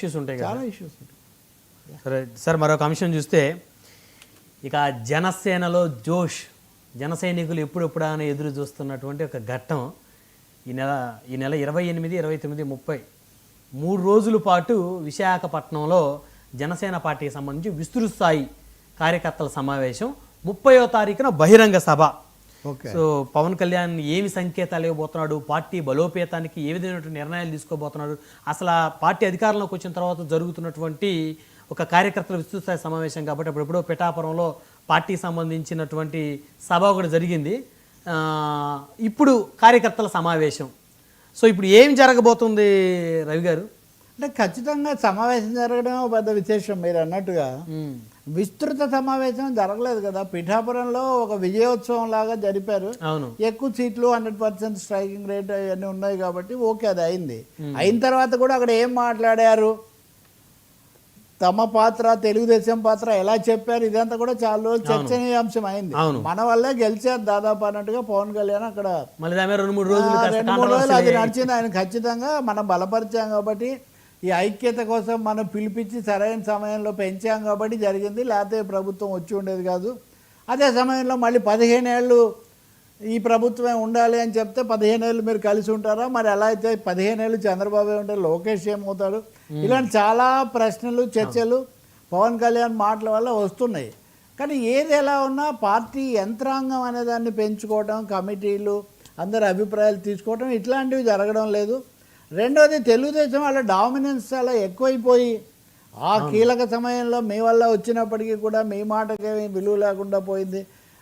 Issues ఉంటాయి చాలా issues ఉంటాయి. సరే సార్ మరొక అంశం చూస్తే ఇక జనసేనలో జోష్ జన సైనికులు ఎప్పుడెప్పుడా అని ఎదురు చూస్తున్నటువంటి ఒక ఘట్టం ఈ నెల ఈ నెల ఇరవై ఎనిమిది ఇరవై తొమ్మిది ముప్పై మూడు రోజుల పాటు విశాఖపట్నంలో జనసేన పార్టీకి సంబంధించి విస్తృత స్థాయి కార్యకర్తల సమావేశం ముప్పయో తారీఖున బహిరంగ సభ. సో పవన్ కళ్యాణ్ ఏమి సంకేతాలు ఇవ్వబోతున్నాడు? పార్టీ బలోపేతానికి ఏ విధమైనటువంటి నిర్ణయాలు తీసుకోబోతున్నాడు? అసలు ఆ పార్టీ అధికారంలోకి వచ్చిన తర్వాత జరుగుతున్నటువంటి ఒక కార్యకర్తల విస్తృత స్థాయి సమావేశం కాబట్టి అప్పుడెప్పుడో పిఠాపురంలో పార్టీకి సంబంధించినటువంటి సభ ఒకటి జరిగింది. ఇప్పుడు కార్యకర్తల సమావేశం. సో ఇప్పుడు ఏం జరగబోతుంది రవి గారు? అంటే ఖచ్చితంగా సమావేశం జరగడం పెద్ద విశేషం మీరు అన్నట్టుగా. విస్తృత సమావేశం జరగలేదు కదా. పిఠాపురంలో ఒక విజయోత్సవం లాగా జరిపారు. అవును. ఎక్కువ సీట్లు హండ్రెడ్ పర్సెంట్ స్ట్రైకింగ్ రేట్ అవన్నీ ఉన్నాయి కాబట్టి ఓకే అది అయింది. అయిన తర్వాత కూడా అక్కడ ఏం మాట్లాడారు? తమ పాత్ర తెలుగుదేశం పాత్ర ఎలా చెప్పారు? ఇదంతా కూడా చాలా రోజులు చర్చనీయాంశం అయింది. మన వల్లే గెలిచారు దాదాపు అన్నట్టుగా పవన్ కళ్యాణ్ అక్కడ రెండు మూడు రోజులు అది నడిచింది. ఆయన ఖచ్చితంగా మనం బలపరిచాం కాబట్టి ఈ ఐక్యత కోసం మనం పిలిపించి సరైన సమయంలో పెంచాం కాబట్టి జరిగింది లేకపోతే ప్రభుత్వం వచ్చి ఉండేది కాదు. అదే సమయంలో మళ్ళీ పదిహేను ఏళ్ళు ఈ ప్రభుత్వమే ఉండాలి అని చెప్తే పదిహేను ఏళ్ళు మీరు కలిసి ఉంటారా? మరి ఎలా అయితే పదిహేను ఏళ్ళు చంద్రబాబు ఉంటే లోకేష్ ఏమవుతాడు? ఇలాంటి చాలా ప్రశ్నలు చర్చలు పవన్ కళ్యాణ్ మాటల వల్ల వస్తున్నాయి. కానీ ఏది ఎలా ఉన్నా పార్టీ యంత్రాంగం అనే దాన్ని పెంచుకోవడం కమిటీలు అందరి అభిప్రాయాలు తీసుకోవడం ఇట్లాంటివి జరగడం లేదు. రెండోది తెలుగుదేశం వాళ్ళ డామినెన్స్ చాలా ఎక్కువైపోయి ఆ కీలక సమయంలో మీ వల్ల వచ్చినప్పటికీ కూడా మీ మాటకేమీ విలువ లేకుండా పోయింది.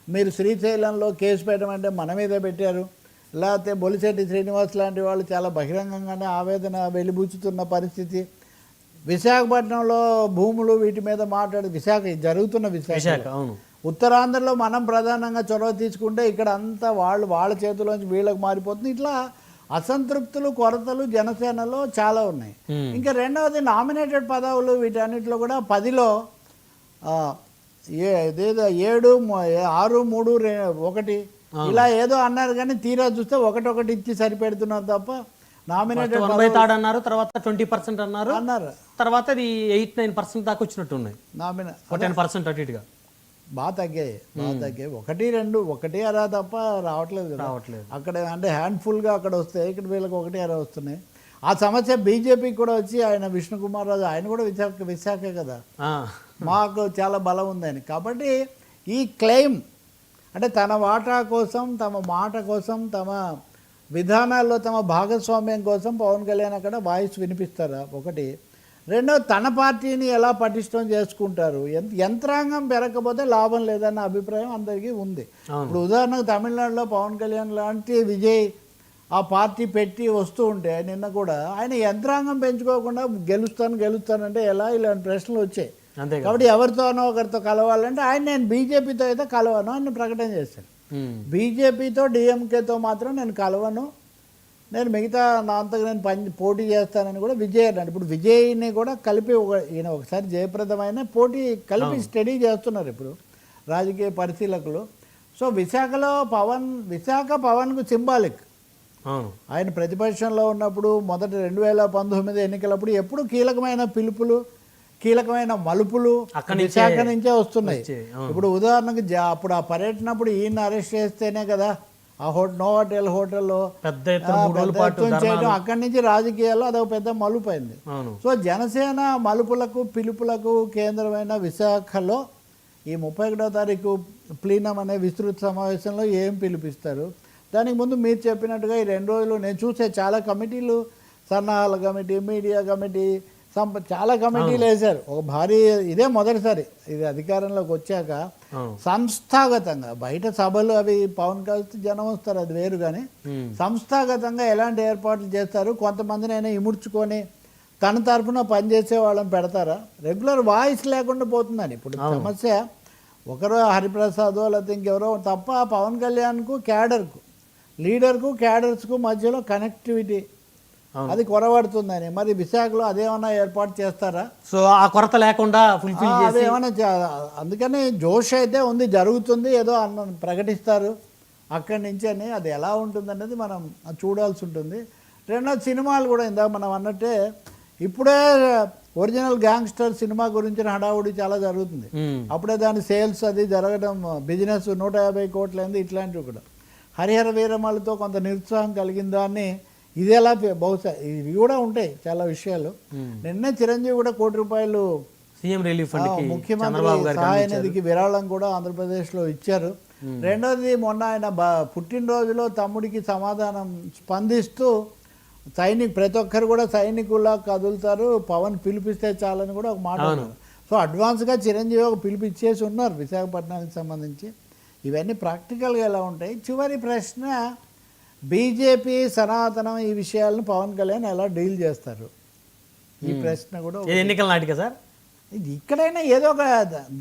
మీరు శ్రీశైలంలో కేసు పెట్టమంటే మన మీదే పెట్టారు. లేకపోతే బొలిశెట్టి శ్రీనివాస్ లాంటి వాళ్ళు చాలా బహిరంగంగానే ఆవేదన వెలిబుచ్చుతున్న పరిస్థితి. విశాఖపట్నంలో భూములు వీటి మీద మాట్లాడి విశాఖ జరుగుతున్న విశాఖ ఉత్తరాంధ్రలో మనం ప్రధానంగా చొరవ తీసుకుంటే ఇక్కడ అంతా వాళ్ళు వాళ్ళ చేతిలోంచి వీళ్ళకి మారిపోతుంది. ఇట్లా అసంతృప్తులు కొరతలు జనసేనలో చాలా ఉన్నాయి. ఇంకా రెండవది నామినేటెడ్ పదవులు వీటన్నిటిలో కూడా పదిలో ఆ, ఏ ఇదేదో ఏడు ఆరు మూడు ఒకటి. ఇలా ఏదో అన్నారు కానీ తీరా చూస్తే ఒకటి ఒకటి ఇచ్చి సరిపెడుతున్నారు తప్ప నామినేటెడ్ వన్ బై థర్డ్ అన్నారు తర్వాత ట్వంటీ పర్సెంట్ అన్నారు. అన్నారు. తర్వాత అది ఎయిట్ నైన్ పర్సెంట్ దాకా వచ్చినట్టు ఉన్నాయి నామినే టెన్ పర్సెంట్ అటు ఇటుగా. బాగా తగ్గాయి బాగా తగ్గాయి ఒకటి రెండు ఒకటి అరా తప్ప రావట్లేదు రావట్లేదు. అక్కడ అంటే హ్యాండ్ఫుల్గా అక్కడ వస్తాయి ఇక్కడ వీళ్ళకి ఒకటి అరా వస్తున్నాయి. ఆ సమస్య బీజేపీకి కూడా వచ్చి ఆయన విష్ణుకుమార్ రాజు ఆయన కూడా విశాఖ విశాఖే కదా. మాకు చాలా బలం ఉందని కాబట్టి ఈ క్లెయిమ్ అంటే తన వాటా కోసం తమ మాట కోసం తమ విధానాల్లో తమ భాగస్వామ్యం కోసం పవన్ కళ్యాణ్ అక్కడ వాయిస్ వినిపిస్తారా? ఒకటి. రెండో తన పార్టీని ఎలా పటిష్టం చేసుకుంటారు? యంత్రాంగం పెరగకపోతే లాభం లేదన్న అభిప్రాయం అందరికీ ఉంది. ఇప్పుడు ఉదాహరణకు తమిళనాడులో పవన్ కళ్యాణ్ లాంటి విజయ్ ఆ పార్టీ పెట్టి వస్తూ ఉంటే నిన్న కూడా ఆయన యంత్రాంగం పెంచుకోకుండా గెలుస్తాను గెలుస్తానంటే ఎలా? ఇలాంటి ప్రశ్నలు వచ్చాయి. కాబట్టి ఎవరితోనో ఒకరితో కలవాలంటే ఆయన నేను బీజేపీతో అయితే కలవను అని ప్రకటన చేశాను బీజేపీతో డిఎంకేతో మాత్రం నేను కలవను. నేను మిగతా నా అంతకు నేను పని పోటీ చేస్తానని కూడా విజయ్ అన్నాడు. ఇప్పుడు విజయ్ని కూడా కలిపి ఒక ఈయన ఒకసారి జయప్రదమైన పోటీ కలిపి స్టడీ చేస్తున్నారు ఇప్పుడు రాజకీయ పరిశీలకులు. సో విశాఖలో పవన్ విశాఖ పవన్కు సింబాలిక్. ఆయన ప్రతిపక్షంలో ఉన్నప్పుడు మొదటి రెండు వేల పంతొమ్మిది ఎన్నికలప్పుడు ఎప్పుడు కీలకమైన పిలుపులు కీలకమైన మలుపులు విశాఖ నుంచే వస్తున్నాయి. ఇప్పుడు ఉదాహరణకు అప్పుడు ఆ పర్యటనప్పుడు ఈయన అరెస్ట్ చేస్తేనే కదా ఆ హోటల్ హోటల్లో పెద్ద. చేయడం అక్కడి నుంచి రాజకీయాల్లో అదొక పెద్ద మలుపు అయింది సో జనసేన మలుపులకు పిలుపులకు కేంద్రమైన విశాఖలో ఈ ముప్పై ఒకటో తారీఖు ప్లీనం అనే విస్తృత సమావేశంలో ఏం పిలిపిస్తారు? దానికి ముందు మీరు చెప్పినట్టుగా ఈ రెండు రోజులు నేను చూసే చాలా కమిటీలు సన్నాహాల కమిటీ మీడియా కమిటీ సంప చాలా కమిటీలు వేశారు. ఒక భారీ ఇదే మొదటిసారి. ఇది అధికారంలోకి వచ్చాక సంస్థాగతంగా బయట సభలు అవి పవన్ కలిసి జనం వస్తారు అది వేరు కానీ సంస్థాగతంగా ఎలాంటి ఏర్పాట్లు చేస్తారు? కొంతమందినైనా ఇముడ్చుకొని తన తరఫున పనిచేసే వాళ్ళని పెడతారా? రెగ్యులర్ వాయిస్ లేకుండా పోతుందని. ఇప్పుడు సమస్య ఒకరు హరిప్రసాద్ లేకపోతే ఇంకెవరో తప్ప పవన్ కళ్యాణ్కు క్యాడర్కు లీడర్కు క్యాడర్స్కు మధ్యలో కనెక్టివిటీ. అది కొరబడుతుందని మరి విశాఖలో అదేమన్నా ఏర్పాటు చేస్తారా? సో ఆ కొరత లేకుండా ఫుల్ఫిల్ అదేమన్నా అందుకని జోష్ అయితే ఉంది జరుగుతుంది ఏదో అన్న ప్రకటిస్తారు. అక్కడి నుంచి అని అది ఎలా ఉంటుంది అనేది మనం చూడాల్సి ఉంటుంది. రెండోది సినిమాలు కూడా ఇందాక మనం అన్నట్టే ఇప్పుడే ఒరిజినల్ గ్యాంగ్స్టర్ సినిమా గురించిన హడావుడి చాలా జరుగుతుంది. అప్పుడే దాని సేల్స్ అది జరగడం బిజినెస్ నూట యాభై కోట్లైంది ఇట్లాంటివి కూడా. హరిహర వీరమలతో కొంత నిరుత్సాహం కలిగిన ఇదేలా పె- బహుశా ఇవి కూడా ఉంటాయి చాలా విషయాలు. నిన్నే చిరంజీవి కూడా కోటి రూపాయలు సీఎం రిలీఫ్ ముఖ్యమంత్రి సహాయ. నిధికి విరాళం కూడా ఆంధ్రప్రదేశ్లో ఇచ్చారు రెండోది మొన్న ఆయన పుట్టినరోజులో తమ్ముడికి సమాధానం స్పందిస్తూ సైనిక్ ప్రతి ఒక్కరు కూడా సైనికులా కదులుతారు పవన్ పిలిపిస్తే చాలని కూడా ఒక మాట. సో అడ్వాన్స్గా చిరంజీవి ఒక పిలుపు ఇచ్చేసి ఉన్నారు విశాఖపట్నానికి సంబంధించి ఇవన్నీ ప్రాక్టికల్గా ఎలా ఉంటాయి చివరి ప్రశ్న బీజేపీ సనాతనం ఈ విషయాలను పవన్ కళ్యాణ్ ఎలా డీల్ చేస్తారు? ఈ ప్రశ్న కూడా ఎన్నికల నాటిక సార్? ఇది ఇక్కడైనా ఏదో ఒక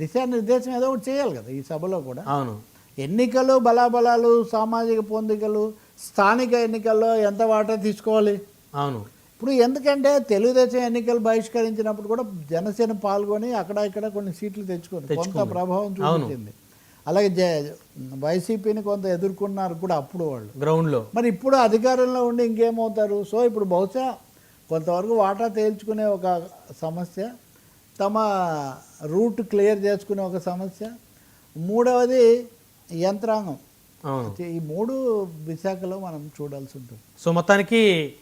దిశానిర్దేశం ఏదో ఒకటి చేయాలి కదా ఈ సభలో కూడా. అవును. ఎన్నికలు బలాబలాలు సామాజిక పొందికలు స్థానిక ఎన్నికల్లో ఎంత వాటా తీసుకోవాలి? అవును. ఇప్పుడు ఎందుకంటే తెలుగుదేశం ఎన్నికలు బహిష్కరించినప్పుడు కూడా జనసేన పాల్గొని అక్కడ ఇక్కడ కొన్ని సీట్లు తెచ్చుకుంది కొంత ప్రభావం చూపించింది. అలాగే జ- వైసీపీని కొంత ఎదుర్కొన్నారు కూడా అప్పుడు వాళ్ళు. గ్రౌండ్లో మరి ఇప్పుడు అధికారంలో ఉండి ఇంకేమవుతారు? సో ఇప్పుడు బహుశా కొంతవరకు వాటా తేల్చుకునే ఒక సమస్య తమ రూట్ క్లియర్ చేసుకునే ఒక సమస్య. మూడవది యంత్రాంగం. ఈ మూడు విశాఖలో మనం చూడాల్సి ఉంటుంది. సో మొత్తానికి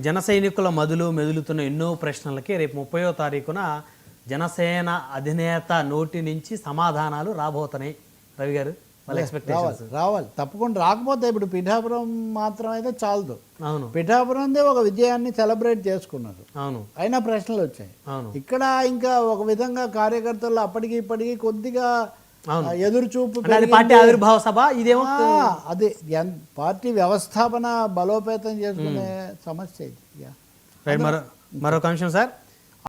జన సైనికుల మదులు మెదులుతున్న ఎన్నో ప్రశ్నలకి రేపు ముప్పయో తారీఖున జనసేన అధినేత నోటి నుంచి సమాధానాలు రాబోతున్నాయి. రవి గారు రావాలి రావాలి. తప్పకుండా రాకపోతే ఇప్పుడు పిఠాపురం మాత్రం అయితే చాలదు. అవును. పిఠాపురందే ఒక విజయాన్ని సెలబ్రేట్ చేసుకున్నారు. అవును. అయినా ప్రశ్నలు వచ్చాయి. అవును. ఇక్కడ ఇంకా ఒక విధంగా కార్యకర్తలు అప్పటికి ఇప్పటికి కొద్దిగా అవును. ఆ, ఎదురు చూపు అంటే అది పార్టీ ఆవిర్భావ సభ ఇదేమో అదే పార్టీ వ్యవస్థాపన బలోపేతం చేసుకునే సమస్య ఇది. మరొక అంశం సార్.